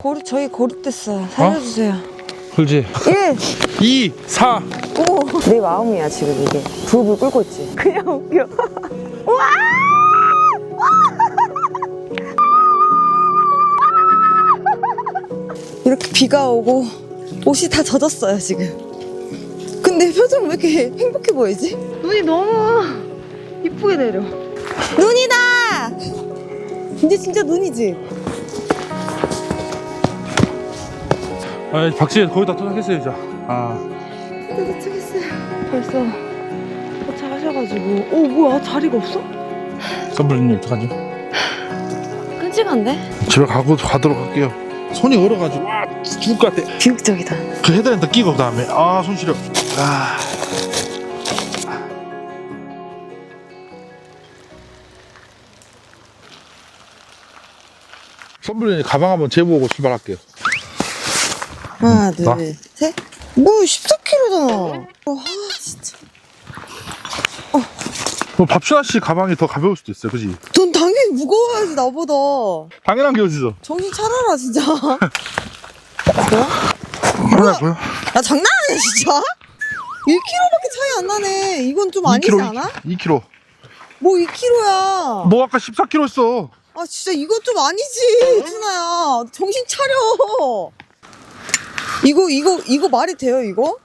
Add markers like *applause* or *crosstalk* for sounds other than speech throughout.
고리 저희 고립됐어요. 살려주세요. 그렇지. 1, 2, 4. 5. 내 마음이야 지금 이게. 부업을 끌고 있지. 그냥 웃겨. *laughs* 와! 이렇게 비가 오고 옷이 다 젖었어요 지금. 근데 표정 왜 이렇게 행복해 보이지? 눈이 너무 이쁘게 내려. 눈이다! 이제 진짜 눈이지? 아, 박씨 거의 다 도착했어요, 이제. 아, 진짜 도착했어요. 벌써 도착하셔가지고. 오, 뭐야, 자리가 없어? 선불님 어떡하죠? 끔찍한데? 집에 가고 가도록 할게요. 손이 얼어가지고 와 죽을 것 같아. 비극적이다. 그 헤드랜드 끼고 그다음에 아 손 시려. 아. 선불님 가방 한번 재보고 출발할게요. 하나, 나? 둘, 셋. 뭐, 14kg잖아. 와, 진짜. 뭐 밥신아 씨 가방이 더 가벼울 수도 있어요, 그지? 넌 당연히 무거워야지, 나보다. 당연한 게 어디서? 정신 차려라, 진짜. *laughs* 뭐야? 뭐라고요? 야, 장난 아니야, 진짜? 1kg밖에 차이 안 나네. 이건 좀 아니지 않아? 2kg. 뭐 2kg야. 너 아까 14kg 했어. 아, 진짜 이건 좀 아니지, 준아야. 정신 차려. 이거, 이거, 이거 말이 돼요, 이거?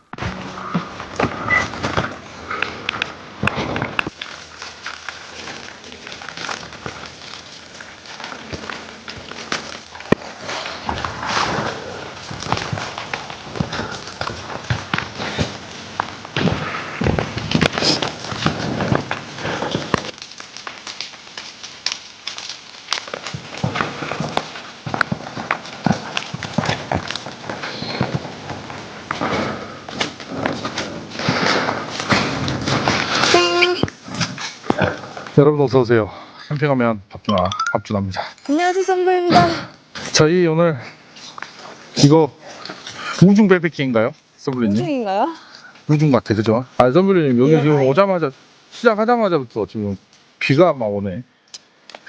어서 오세요. 캠핑하면 밥주나 밥주납니다. 안녕하세요, 선배입니다. *laughs* 저희 오늘 이거 우중 백패킹인가요? 서블리님? 홍중인가요? 우중 같아 그죠? 아 서블리님 여기 예, 지금 아예. 오자마자 시작하자마자부터 지금 비가 막 오네.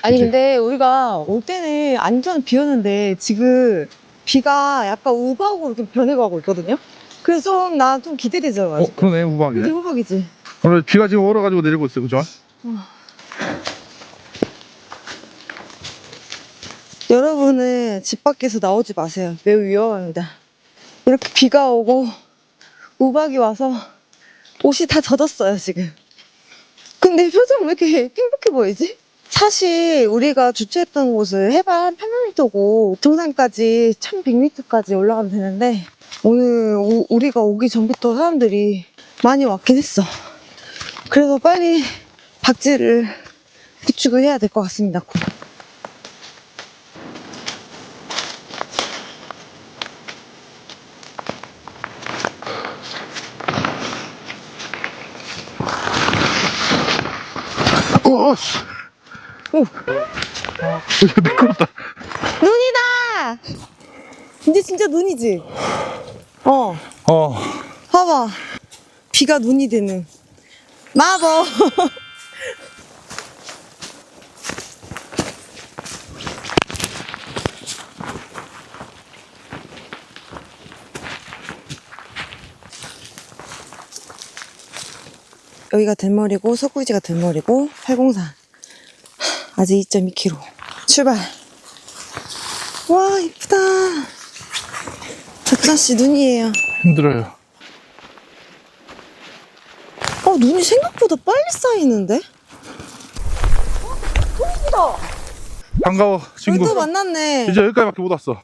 아니 그치? 근데 우리가 올 때는 안전 비었는데 지금 비가 약간 우박으로 이렇게 변해가고 있거든요. 그래서 나 좀 기대되죠. 어. 그러네 우박이네. 우박이지. 오늘 비가 지금 얼어가지고 내리고 있어요 그죠? 여러분은 집 밖에서 나오지 마세요. 매우 위험합니다. 이렇게 비가 오고 우박이 와서 옷이 다 젖었어요 지금. 근데 표정 왜 이렇게 행복해 보이지? 사실 우리가 주최했던 곳은 해발 한 800m고 정상까지 1100m까지 올라가면 되는데 오늘 우- 우리가 오기 전부터 사람들이 많이 왔긴 했어. 그래서 빨리 박지를 구축을 해야 될 것 같습니다. 어, 씨. 오. 어, 미끄럽다. 눈이다! 이제 진짜 눈이지? 어, 어, 봐봐. 비가 눈이 되는. 마법! *laughs* 여기가 들머리고, 석구이지가 들머리고, 804. 아직 2.2km. 출발! 와, 이쁘다. 박사씨 눈이에요. 힘들어요. 어, 눈이 생각보다 빨리 쌓이는데? 어, 반가워 친구. 또 만났네. 이제 여기까지밖에 못 왔어.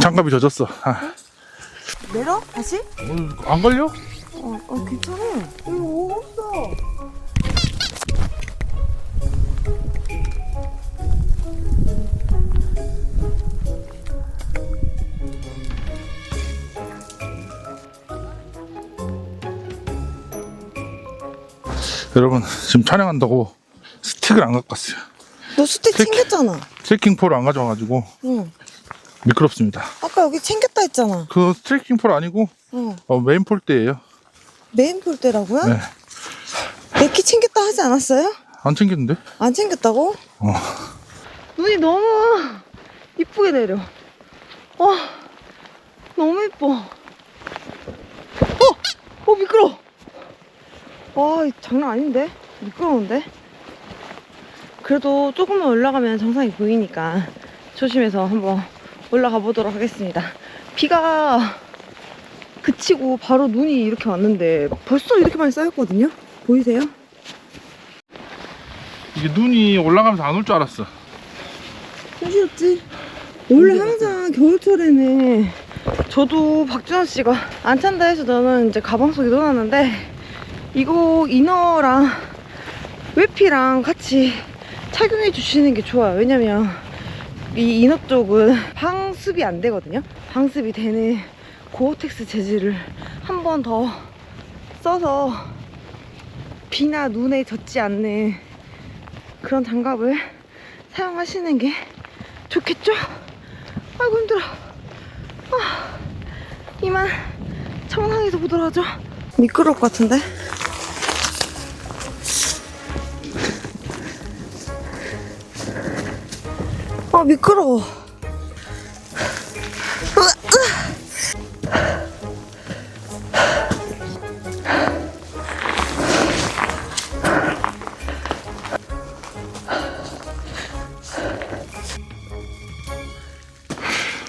장갑이 젖었어. 아, 내려? 다시? 어, 안 걸려? 어, 어 괜찮아. 이거 없어. 여러분 지금 촬영한다고 스틱을 안 갖고 왔어요. 너 스틱 스틱? 챙겼잖아. 트레킹 폴을 안 가져와가지고 응. 미끄럽습니다. 아까 여기 챙겼다 했잖아. 그 트레킹 폴 아니고 응. 어, 메인 폴대예요. 메인 폴대라고요? 네. 내키 챙겼다 하지 않았어요? 안 챙겼는데? 안 챙겼다고? 어. 눈이 너무 이쁘게 내려. 와, 너무 이뻐. 어! 어, 미끄러! 와, 이 장난 아닌데? 미끄러운데? 그래도 조금만 올라가면 정상이 보이니까 조심해서 한번 올라가 보도록 하겠습니다. 비가 그치고 바로 눈이 이렇게 왔는데 막 벌써 이렇게 많이 쌓였거든요? 보이세요? 이게 눈이 올라가면서 안 올 줄 알았어. 손실없지? 원래 항상 겨울철에는 저도 박준호 씨가 안 찬다 해서 저는 이제 가방 속에 넣어놨는데 이거 이너랑 외피랑 같이 착용해 주시는 게 좋아요. 왜냐면 이 이너 쪽은 방습이 안 되거든요. 방습이 되는 고어텍스 재질을 한 번 더 써서 비나 눈에 젖지 않는 그런 장갑을 사용하시는 게 좋겠죠? 아이고 힘들어. 아, 이만 청상에서 보도록 하죠. 미끄러울 것 같은데? 아 미끄러워.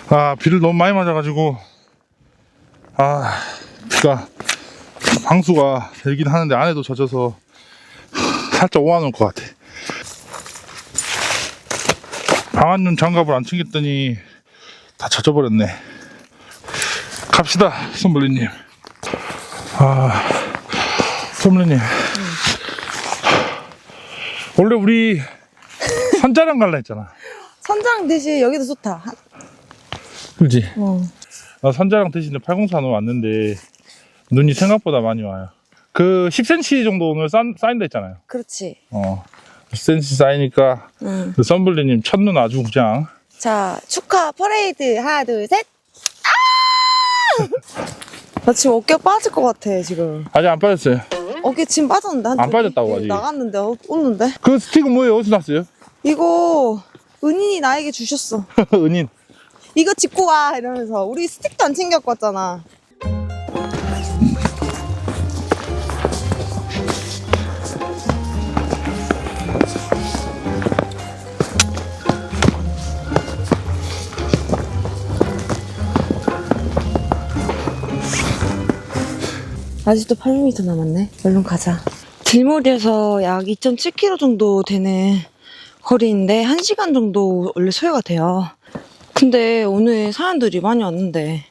아, 비를 너무 많이 맞아가지고, 아, 비가, 방수가 되긴 하는데 안에도 젖어서 살짝 오아놓을 것 같아. 방안용 장갑을 안 챙겼더니 다 젖어버렸네. 갑시다, 손블리님. 아, 손블리님. 원래 우리 선자랑 갈라 했잖아. 선장 대신 여기도 좋다. 한- 그지? 어. 나 선자랑 대신에 803로 왔는데 눈이 생각보다 많이 와요. 그 10cm 정도 오늘 쌓, 쌓인다 했잖아요. 그렇지. 어. 10cm 쌓이니까 응. 그 썬블리님 첫눈 아주 그냥 자, 축하 퍼레이드 하나, 둘, 셋. 아! *laughs* 나 지금 어깨 빠질 것 같아, 지금. 아직 안 빠졌어요. 어깨 지금 빠졌는데? 한 안 두- 빠졌다고, 아직. 나갔는데, 어, 웃는데? 그 스틱은 뭐예요? 어디서 났어요? 이거, 은인이 나에게 주셨어. *laughs* 은인. 이거 짚고 와! 이러면서. 우리 스틱도 안 챙겨갖고 왔잖아. 아직도 800m 남았네. 얼른 가자. 들몰에서 약 2.7km 정도 되는 거리인데 1시간 정도 원래 소요가 돼요. 근데 오늘 사람들이 많이 왔는데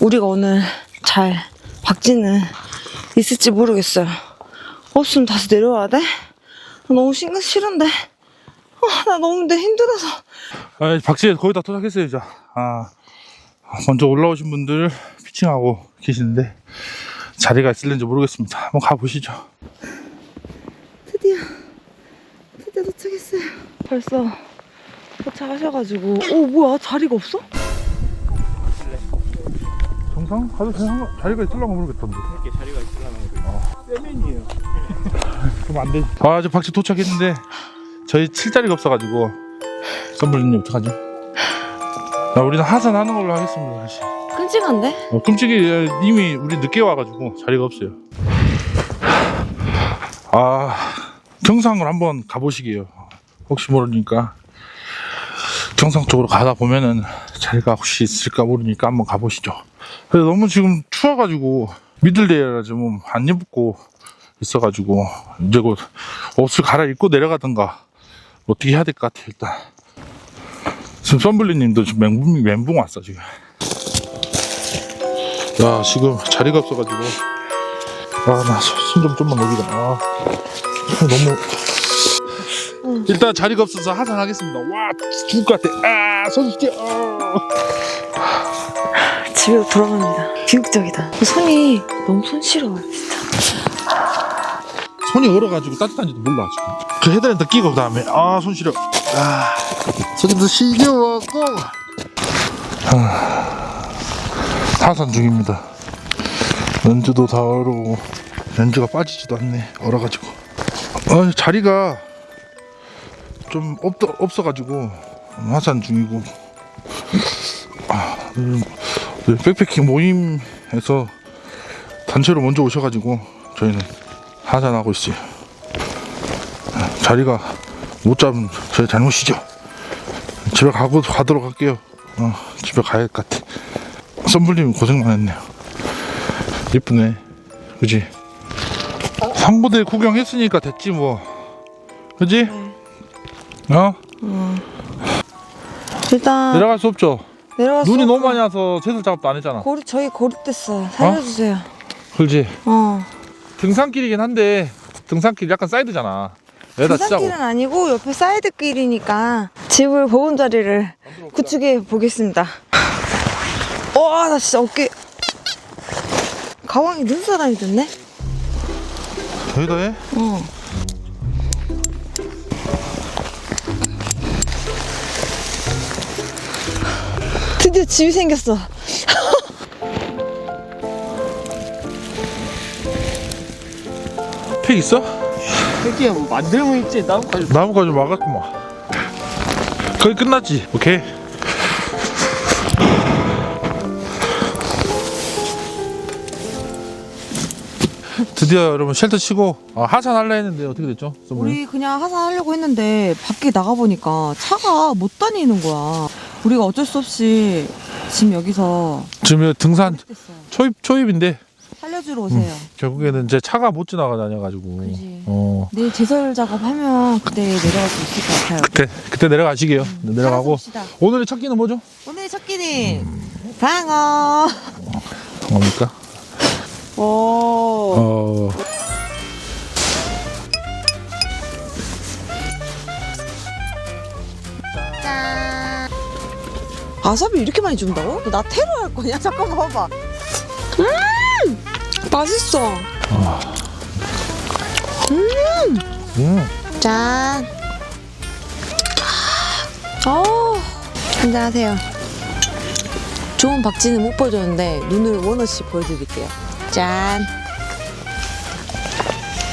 우리가 오늘 잘 박지는 있을지 모르겠어요. 없으면 다시 내려와야 돼? 나 너무 신경 싫은데. 아, 나 너무 근데 힘들어서. 아, 박씨 거의 다 도착했어요, 이제. 아, 먼저 올라오신 분들 피칭하고 계시는데 자리가 있을는지 모르겠습니다. 한번 가보시죠. 드디어 드디어 도착했어요. 벌써 도착하셔가지고 오 뭐야 자리가 없어? 정상 가도 되나? 자리가 있을라가 모르겠던데. 이렇게 자리가 있으려면 세면이에요. *laughs* 그럼 안 되지. 아, 저 박씨 도착했는데 저희 칠 자리가 없어가지고 썬블리님 어떡하지? 나 우리는 하산하는 걸로 하겠습니다, 다시. 끔찍한데? 어, 끔찍이 이미 우리 늦게 와가지고 자리가 없어요. 아 경상을 한번 가보시게요. 혹시 모르니까 경상 쪽으로 가다 보면은 자리가 혹시 있을까 모르니까 한번 가보시죠. 근데 너무 지금 추워가지고 미들레이라 좀 안 입고 있어가지고 이제 곧 옷을 갈아입고 내려가든가 어떻게 해야 될 것 같아 일단. 지금 썬블리님도 지금 멘붕 멘붕 왔어 지금. 야 지금 자리가 없어가지고. 아나 손 좀 좀만 녹이자. 아. 손 너무. 일단 자리가 없어서 하산하겠습니다. 와 죽을 것 같아. 아손 시려 집으로 돌아갑니다. 비극적이다. 손이 너무 손시려워요 진짜. 손이 얼어가지고 따뜻한지도 몰라 지금. 그 헤드랜드 끼고 그 다음에. 아 손 시려 아 손이 더 시려워갖고 아, 하산 중입니다 렌즈도 다 얼어 렌즈가 빠지지도 않네 얼어가지고 아 자리가 좀 없, 없어가지고 하산 중이고 아, 음, 네, 백패킹 모임에서 단체로 먼저 오셔가지고 저희는 하산하고 있어요. 아, 자리가 못 잡은 저희 잘못이죠. 집에 가고 가도록 할게요. 어, 집에 가야 할 것 같아. 썸블님 고생 많았네요. 예쁘네. 그지? 상부대 구경했으니까 됐지 뭐. 그지? 어? 일단 내려갈 수 없죠. 내려가서 눈이 너무 많이 와서 제설 작업도 안 했잖아. 고리 저희 고립됐어요. 살려주세요. 그렇지. 어. 등산길이긴 한데 등산길 약간 사이드잖아. 여기다 치자고. 등산길은 아니고 옆에 사이드길이니까 집을 보금자리를 구축해 보겠습니다. 와, 나 진짜 어깨 가방이 눈사람이 됐네. 여기다 해? 어. 드디어 집이 생겼어. *laughs* 팩 있어? 새끼야 뭐 만들면 있지 나뭇가지 나무까지 막았구만. 거의 끝났지. 오케이. 드디어 여러분 쉘터 치고 아, 하산할래 했는데 어떻게 됐죠? 우리 그냥 하산하려고 했는데 밖에 나가 보니까 차가 못 다니는 거야. 우리가 어쩔 수 없이 지금 여기서 지금 등산 됐어요. 초입 초입인데 살려주러 오세요. 결국에는 이제 차가 못 지나가 다녀가지고 그지. 어 내일 제설 작업하면 그때 내려갈 수 있을 것 같아요. 그때 그때 내려가시게요. 네, 내려가고 살아봅시다. 오늘의 첫 끼는 뭐죠? 오늘의 첫 끼는 방어. 뭡니까? 오. 어 아삽이 이렇게 많이 준다고? 나 테러 할 거냐? *laughs* 잠깐만 봐봐. 음! 맛있어. 음. 짠. 어. 한잔 하세요. 좋은 박쥐는 못 보여줬는데 눈을 원어씩 보여드릴게요. 짠.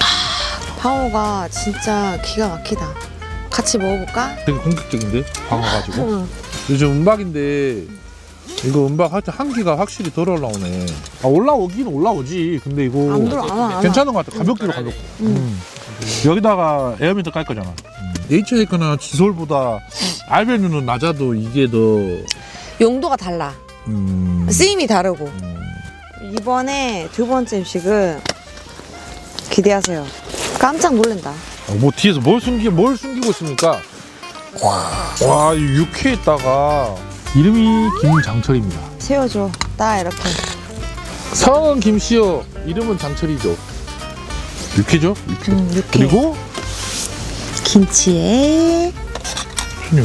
아, 방어가 진짜 기가 막히다. 같이 먹어볼까? 되게 공격적인데 방어 가지고 응. 요즘 은박인데 이거 은박 할때 한기가 확실히 덜 올라오네. 아 올라오긴 올라오지. 근데 이거 안 들어, 안 와, 안 와. 괜찮은 것 같아. 가볍기로 가볍고. 음. 여기다가 에어미터 깔 거잖아. HA거나 지솔보다 알베누는 낮아도 이게 더 용도가 달라. 음, 쓰임이 다르고. 이번에 두 번째 음식은 기대하세요. 깜짝 놀란다. 어, 뭐 뒤에서 뭘 숨기 뭘 숨기고 있습니까? 와, 이 육회에다가 이름이 김장철입니다. 세워줘. 딱 이렇게. 성은 김씨요. 이름은 장철이죠. 육회죠? 육회. 음, 이렇게. 그리고 김치에 순유.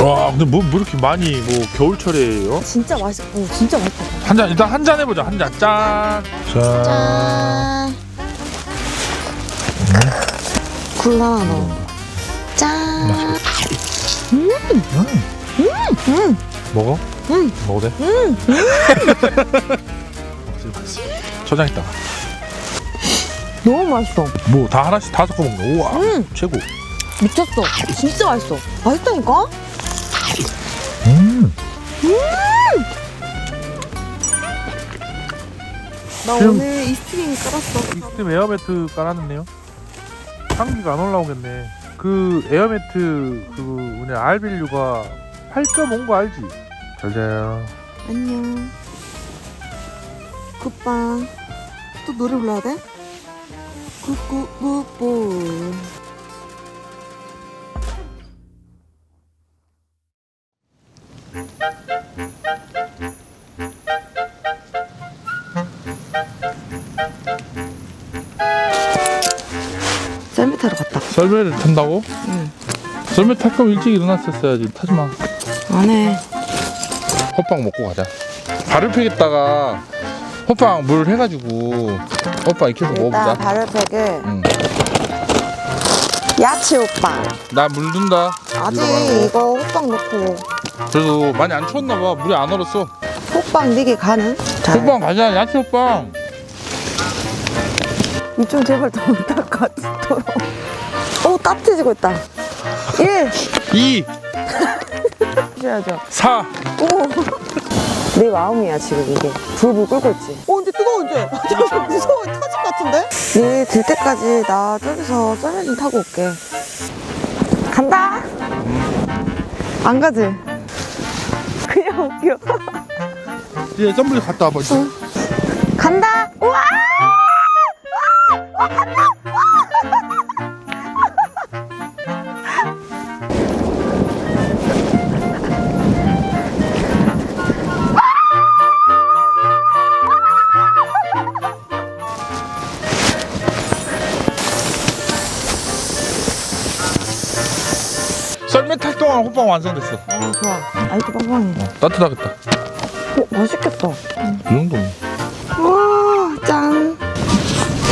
와, 근데 뭐, 뭐 이렇게 많이 뭐 겨울철에요? 진짜 맛있. 어, 진짜 맛있다. 한 잔 일단 한 잔 해보자. 한 잔. 짠. 짠. 짠. 굴 하나 넣어. 짠. 먹어? 응. 먹어도 돼? 응. 초장 있다. 너무 맛있어. 뭐 다 하나씩 다 섞어 먹는 거. 우와. 응. 최고. 미쳤어. 진짜 맛있어. 맛있다니까? 음. 나 지금- 오늘 이스트링 깔았어. 이스템 에어매트 깔았는데요. 향기가 안 올라오겠네. 그 에어매트 그 뭐냐 알빌류가 8.5인 거 알지? 잘 자요. 안녕. 굿밤. 또 노래 불러야 돼? 굿굿굿 볼. 썰매를 탄다고? 응. 썰매 탈 거면 일찍 일어났었어야지. 타지 마. 안 해. 호빵 먹고 가자. 발을 펴겠다가 호빵 물 해가지고 호빵 익혀서 일단 먹어보자. 발효팩을 응. 야채 오빠. 나물 둔다. 아직 이거 이거 호빵 넣고 그래도 많이 안 추웠나 봐. 물이 안 얼었어. 호빵 4개 가는? 호빵 가자. 야채 호빵. 이좀 제발 더 닦아 더러워 어 따뜻해지고 있다. 1 2, 하셔야죠. 4. 오. 내 마음이야 지금 이게. 불불 끓고 있지. 어 근데 뜨거워 이제. 잠깐 무서워. 터질 것 같은데? 얘 들 때까지 나 저기서 썰매 좀 타고 올게. 간다. 안 가지? 그냥 웃겨. 예, 썸블리 갔다 와봐. 간다. 우와 탈 동안 호빵 완성됐어. 아 좋아 아이고 빵빵해 따뜻하겠다. 어 맛있겠다 이 정도면. 와 짠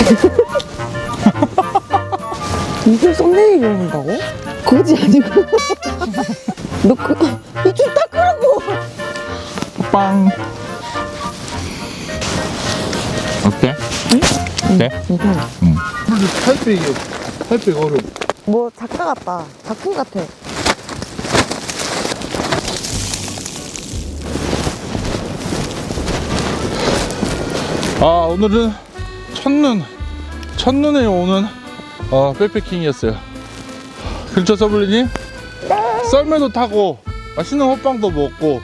*laughs* 이걸 썸네일 이용한다고? 그거지 아니고 *laughs* 너 그거 이좀 닦으라고 빵. 어때? 어때? 괜찮아 근데 탈백이 탈백 어려. 뭐 작가 같다 작품 같아 아 오늘은 첫눈 첫눈에 오는 어, 백패킹이었어요. 그렇죠 서블리님? 네. 썰매도 타고 맛있는 호빵도 먹고,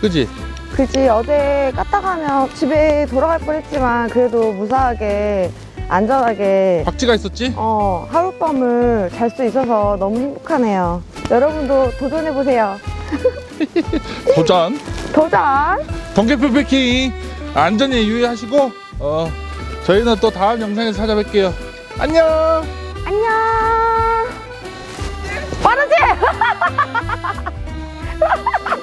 그지? 그지 어제 까딱 하면 집에 돌아갈 뻔했지만 그래도 무사하게 안전하게 박쥐가 있었지? 어 하룻밤을 잘 수 있어서 너무 행복하네요 여러분도 도전해보세요 *laughs* 도전. 도전 번개표 패킹 안전에 유의하시고 어, 저희는 또 다음 영상에서 찾아뵐게요. 안녕. 안녕. 빠르지? *laughs*